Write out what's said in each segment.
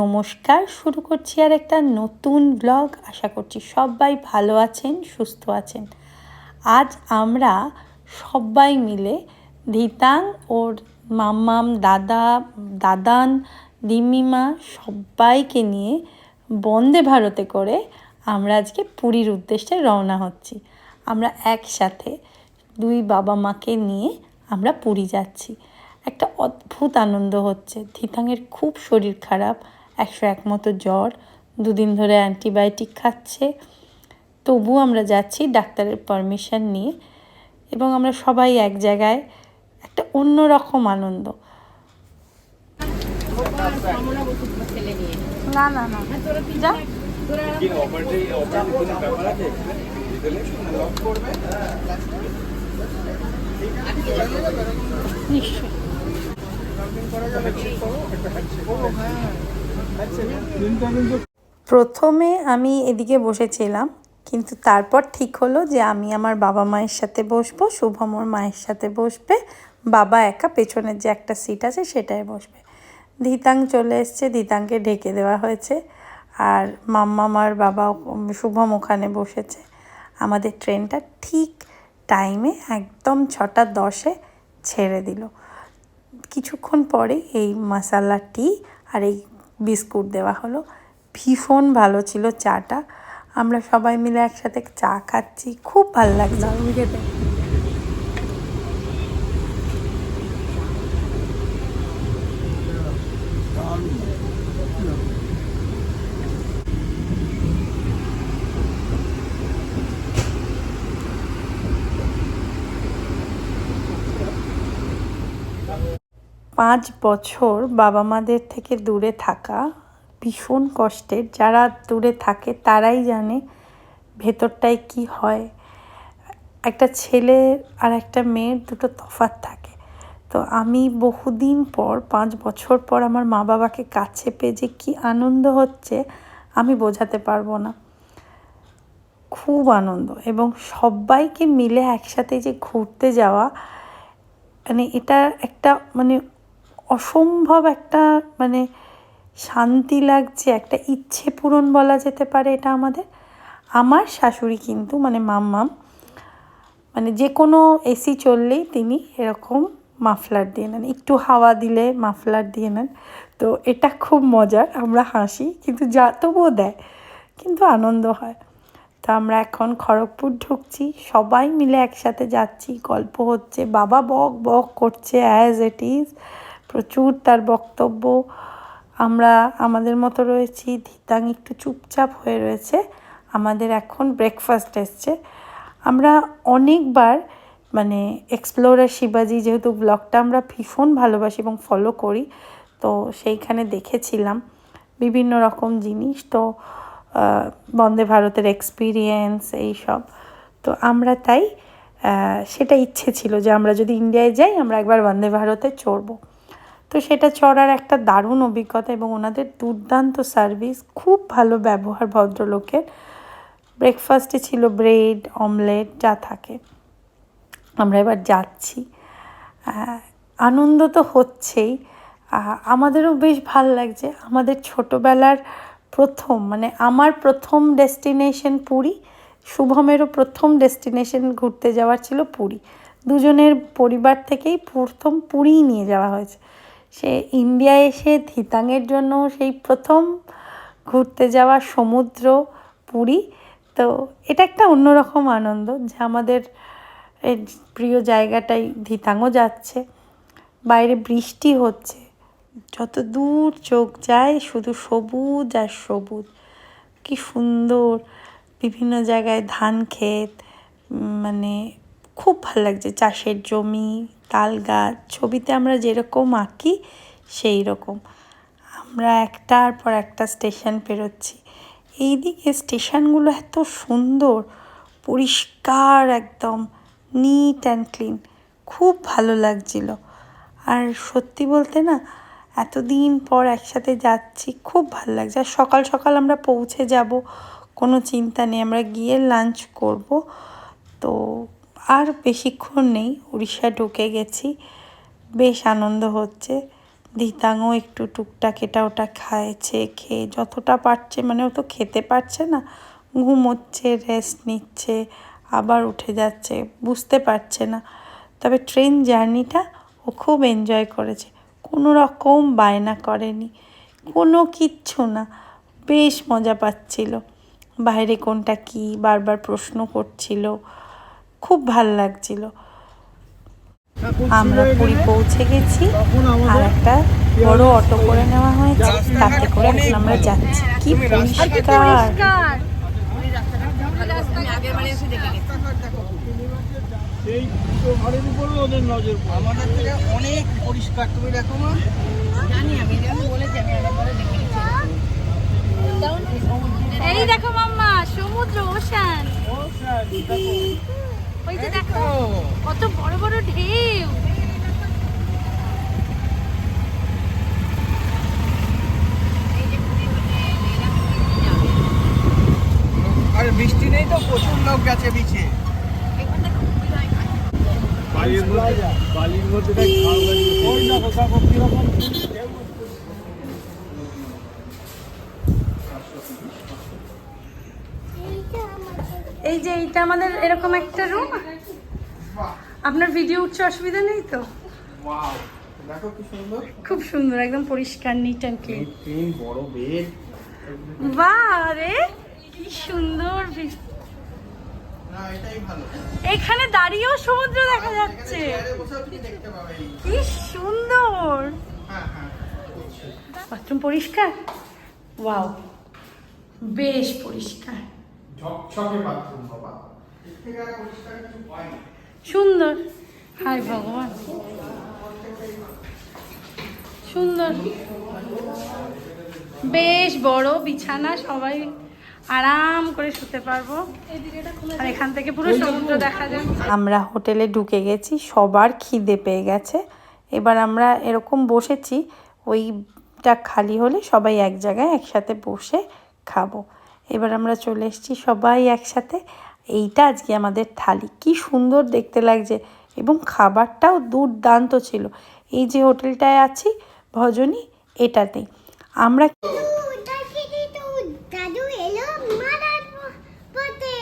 নমস্কার, শুরু করছি আর একটা নতুন ব্লগ আশা করছি সবাই ভালো আছেন, সুস্থ আছেন। আজ আমরা সবাই মিলে ধিতাং ওর মাম্মাম দাদা, দাদান, দিমিমা সবাইকে নিয়ে বন্দে ভারতে করে আমরা আজকে পুরীর উদ্দেশ্যে রওনা হচ্ছি। আমরা একসাথে দুই বাবা মাকে নিয়ে আমরা পুরী যাচ্ছি। একটা অদ্ভুত আনন্দ হচ্ছে। ধিতাংয়ের খুব শরীর খারাপ একশো এক মতো জ্বর দুদিন ধরে অ্যান্টিবায়োটিক খাচ্ছে। তবু আমরা যাচ্ছি ডাক্তারের পারমিশন নিয়ে এবং আমরা সবাই এক জায়গায় একটা অন্যরকম আনন্দ। না না না। যা। কি অপারেটে অপারেটে কোনো ব্যাপার আছে দিলে লক করবে? নিশ্চয়ই। প্রথমে আমি এদিকে বসেছিলাম, কিন্তু তারপর ঠিক হলো যে আমি আমার বাবা মায়ের সাথে বসবো শুভমর মায়ের সাথে বসবে, বাবা একা পেছনের যে একটা সিট আছে সেটাই বসবে। ধিতাং চলে এসছে ধিতাংকে ঢেকে দেওয়া হয়েছে, আর মাম্মামার বাবা শুভম ওখানে বসেছে। আমাদের ট্রেনটা ঠিক টাইমে একদম ছটা দশে ছেড়ে দিল। কিছুক্ষণ পরে এই মশালা টি আর এই বিস্কুট দেওয়া হলো। ভীষণ ভালো ছিল চাটা। আমরা সবাই মিলে একসাথে চা খাচ্ছি। খুব ভালো লাগছে। পাঁচ বছর বাবা মাদের থেকে দূরে থাকা ভীষণ কষ্টের। যারা দূরে থাকে তারাই জানে ভেতরটায় কি হয়। একটা ছেলে আর একটা মেয়ের দুটো তফাৎ থাকে। তো আমি বহুদিন পর, পাঁচ বছর পর আমার মা বাবাকে কাছে পেয়ে যে কী আনন্দ হচ্ছে, আমি বোঝাতে পারব না। খুব আনন্দ এবং সবাইকে মিলে একসাথে যে ঘুরতে যাওয়া মানে এটা একটা মানে অসম্ভব একটা মানে শান্তি লাগছে, একটা ইচ্ছে পূরণ বলা যেতে পারে এটা আমাদের। আমার শাশুড়ি কিন্তু মানে মাম্মাম মানে যে কোনো এসি চললেই তিনি এরকম মাফলার দিয়ে নেন। একটু হাওয়া দিলে মাফলার দিয়ে নেন। তো এটা খুব মজার, আমরা হাসি, কিন্তু যা তবুও দেয়, কিন্তু আনন্দ হয়। তো আমরা এখন খড়গপুর ঢুকছি, সবাই মিলে একসাথে যাচ্ছি, গল্প হচ্ছে, বাবা বক বক করছে অ্যাজ ইট ইজ প্রচুর তার বক্তব্য। আমরা আমাদের মতো রয়েছি। ধিতাং একটু চুপচাপ হয়ে রয়েছে। আমাদের এখন ব্রেকফাস্ট এসছে। আমরা অনেকবার মানে এক্সপ্লোরার শিবাজি যেহেতু ব্লগটা আমরা ভীষণ ভালোবাসি এবং ফলো করি, তো সেইখানে দেখেছিলাম বিভিন্ন রকম জিনিস। তো বন্দে ভারতের এক্সপিরিয়েন্স এইসব। তো আমরা তাই সেটা ইচ্ছে ছিল যে আমরা যদি ইন্ডিয়ায় যাই, আমরা একবার বন্দে ভারতে চড়বো। তো সেটা চড়ার একটা দারুণ অভিজ্ঞতা এবং ওনাদের দুর্দান্ত সার্ভিস খুব ভালো ব্যবহার ভদ্রলোকের। ব্রেকফাস্টে ছিল ব্রেড অমলেট যা থাকে। আমরা এবার যাচ্ছি। আনন্দ তো হচ্ছেই। আমাদেরও বেশ ভালো লাগছে। আমাদের ছোটোবেলার প্রথম মানে আমার প্রথম ডেস্টিনেশন পুরী, শুভমেরও প্রথম ডেস্টিনেশন ঘুরতে যাওয়ার ছিল পুরী। দুজনের পরিবার থেকেই প্রথম পুরীই নিয়ে যাওয়া হয়েছে। সে ইন্ডিয়া এসে ধিতাংয়ের জন্য সেই প্রথম ঘুরতে যাওয়া সমুদ্র পুরী। তো এটা একটা অন্যরকম আনন্দ যে আমাদের প্রিয় জায়গাটাই ধিতাংও যাচ্ছে, বাইরে বৃষ্টি হচ্ছে, যত দূর চোখ যায় শুধু সবুজ আর সবুজ। কি সুন্দর, বিভিন্ন জায়গায় ধান ক্ষেত মানে খুব ভালো লাগছে চাষের জমি। তাল গাছ ছবিতে আমরা যেরকম আঁকি সেই রকম আমরা একটার পর একটা স্টেশন পেরোচ্ছি। এই দিকে স্টেশনগুলো এত সুন্দর, পরিষ্কার একদম নিট অ্যান্ড ক্লিন খুব ভালো লাগছিল। আর সত্যি বলতে না, এতদিন পর একসাথে যাচ্ছি, খুব ভালো লাগছে। আর সকাল সকাল আমরা পৌঁছে যাব, কোনো চিন্তা নেই। আমরা গিয়ে লাঞ্চ করব। তো আর বেশিক্ষণ নেই, উড়িষ্যা ঢুকে গেছি। বেশ আনন্দ হচ্ছে। দিতাঙও একটু টুকটাক এটা ওটা খাইছে খেয়ে যতটা পারছে মানে ও তো খেতে পারছে না, ঘুমোচ্ছে রেস্ট নিচ্ছে, আবার উঠে যাচ্ছে, বুঝতে পারছে না। তবে ট্রেন জার্নিটা ও খুব এনজয় করেছে। কোনো রকম বায়না করেনি, কোনো কিচ্ছু না, বেশ মজা পাচ্ছিল। বাইরে কোনটা কি, বারবার প্রশ্ন করছিল। খুব ভালো লাগছিল। আমরা পুরী পৌঁছে গেছি আর একটা বড় অটো করে নেওয়া হয়েছে তাতে করে এখন আমরা যাচ্ছি। কি পরিষ্কার! সেই ঘরের উপরে ওদের নজর আমাদের থেকে অনেক পরিষ্কার তুমি দেখো মা এই দেখো মাম্মা সমুদ্র ওশান। ওই যে দেখো কত বড় বড় ঢেউ। আর বৃষ্টি নেই তো প্রচুর লোক গেছে বিছে বালির মধ্যে বালির মধ্যে কীরকম এই যে এইটা আমাদের এরকম একটা রুম আপনার ভিডিও উঠছে অসুবিধা নেই তো? খুব সুন্দর একদম পরিষ্কার নিট অ্যান্ড ক্লিন বড় বেড বাহ রে কি সুন্দর এখানে দাঁড়িয়েও সমুদ্র দেখা যাচ্ছে। কি সুন্দর। হ্যাঁ হ্যাঁ বাথরুম পরিষ্কার? ওয়াও বেশ পরিষ্কার। ঝকঝকে বাথরুম বাবা এর থেকে আর পরিষ্কার কিছু হয় না। সুন্দর। হাই ভগবান। সুন্দর। বেশ বড় বিছানা সবাই আরাম করে শুতে পারব। আর এখান থেকে পুরো সমুদ্র দেখা যায় আমরা হোটেলে ঢুকে গেছি সবার খিদে পেয়ে গেছে। এবার আমরা এরকম বসেছি ওইটা খালি হলে সবাই এক জায়গায় একসাথে বসে খাব। এবার আমরা চলে এসেছি সবাই একসাথে। এইটা আজকে আমাদের থালি। কি সুন্দর দেখতে লাগছে এবং খাবারটাও দুর্দান্ত ছিল। এই যে হোটেলটায় আছি ভজনী এটাতেই আমরা তার থেকে তো দাদু এলো মারার প- পথে।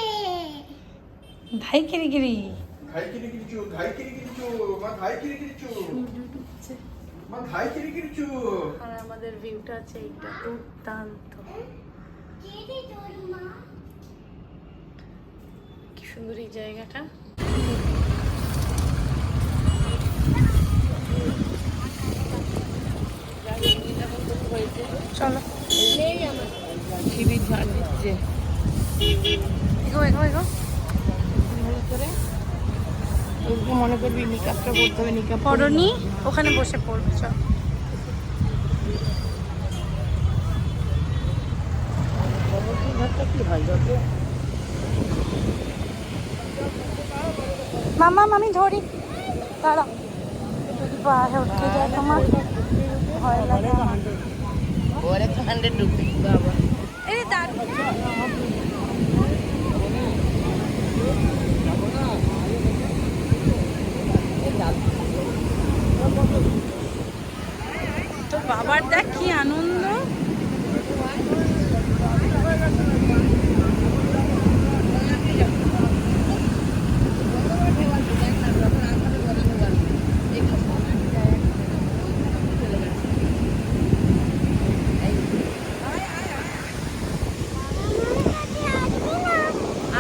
ভাই কিরিকিরি। ঘাই কিরি কিরি চু ঘাই কিরি কিরি চু মা ঘাই কিরি কিরি চু। মা ঘাই কিরি কিরি চু। আর আমাদের ভিউটা আছে এইটা দুর্দান্ত। কে সুন্দর এই জায়গাটা। চলো। শিবির ঝাড় দিচ্ছে। এগো এগো এগো। ভালো করে মনে করবি নিকাপটা করতে হবে নিকাপ পরনি ওখানে বসে পড়বে চল ঘরটা কি হয় যত মামা আমি ধরি। দাঁড়াও। যদি যায় তোমার ভয় লাগে এই দাঁড় তোর বাবার দেখ কি আনন্দ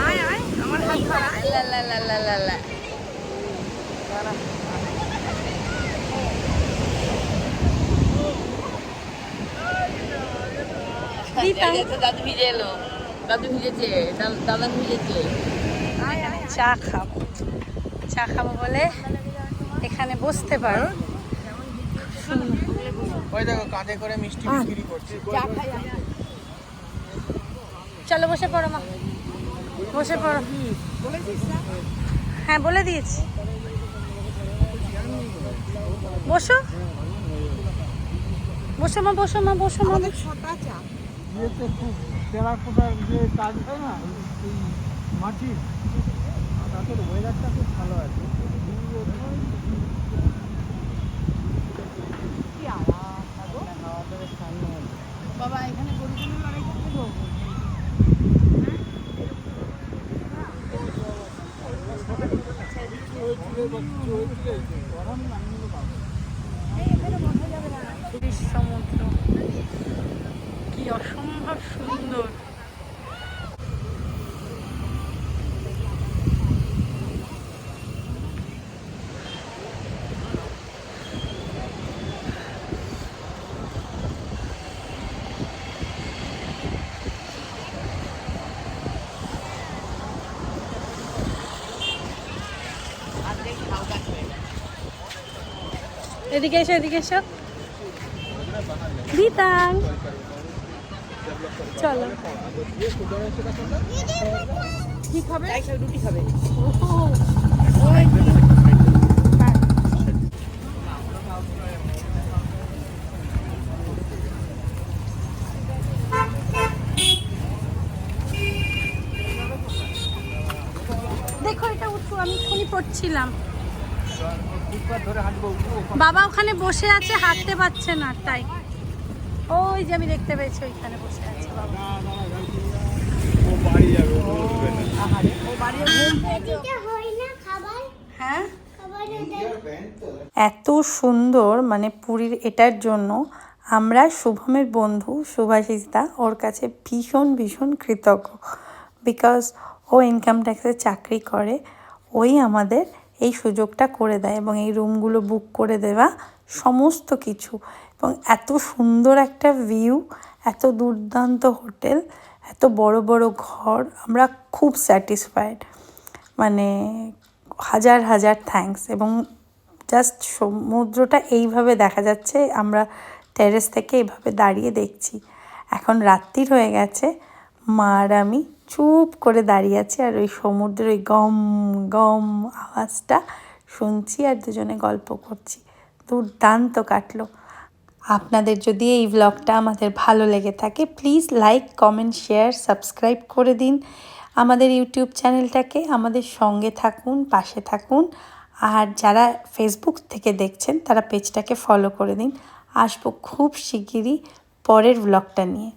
আয় আয় আমার হাত ধরা লা লা লা লা লা লা দিতাম। দাদু ভিজে এলো। দাদু ভিজেছে দাদা ভিজেছে। চা খাব চা খাব বলে এখানে বসতে পারো। ওই দেখো কাঁধে করে মিষ্টি বিক্রি করছে। চলো বসে পড়ো মা। বসে পড়ো। হ্যাঁ বলে দিয়েছি। বসো। বসো মা বসো মা বসো মা। বসো। ইয়েতে খুব টেরাকোটার যে কাজ হয় না এই মাটির তাদের ওয়েদারটা খুব ভালো আছে। বাবা এখানে গরুগুলো লড়াই করতে দেবো পুরীর এদিকে এসো এদিকে এসো। দিতাম চলো। কি খাবে রুটি খাবে? দেখো, এটা উঠু, আমি এক্ষুনি পড়ছিলাম। বাবা ওখানে বসে আছে হাঁটতে পারছে না তাই। ওই যে আমি দেখতে পেয়েছি ওইখানে বসে আছে বাবা। এটা হয় না খাবার? হ্যাঁ? এত সুন্দর মানে পুরীর এটার জন্য আমরা শুভমের বন্ধু শুভাশিসদা ওর কাছে ভীষণ ভীষণ কৃতজ্ঞ। বিকজ ও ইনকাম ট্যাক্সের চাকরি করে ওই আমাদের এই সুযোগটা করে দেয় এবং এই রুমগুলো বুক করে দেওয়া সমস্ত কিছু। এবং এত সুন্দর একটা ভিউ, এত দুর্দান্ত হোটেল, এত বড় বড় ঘর, আমরা খুব স্যাটিসফাইড। মানে হাজার হাজার থ্যাঙ্কস এবং জাস্ট সমুদ্রটা এইভাবে দেখা যাচ্ছে, আমরা টেরেস থেকে এইভাবে দাঁড়িয়ে দেখছি। এখন রাত্রির হয়ে গেছে, মা আর আমি চুপ করে দাঁড়িয়ে আছি আর ওই সমুদ্রের ওই গম গম আওয়াজটা শুনছি আর দুজনে গল্প করছি। দুর্দান্ত কাটলো। আপনাদের যদি এই ব্লগটা আমাদের ভালো লেগে থাকে please like comment share subscribe করে দিন। আমাদের ইউটিউব চ্যানেলটাকে আমাদের সঙ্গে থাকুন, পাশে থাকুন। আর যারা ফেসবুক থেকে দেখছেন, তারা পেজটাকে ফলো করে দিন। আসব খুব শিগগিরই পরের ব্লগটা নিয়ে।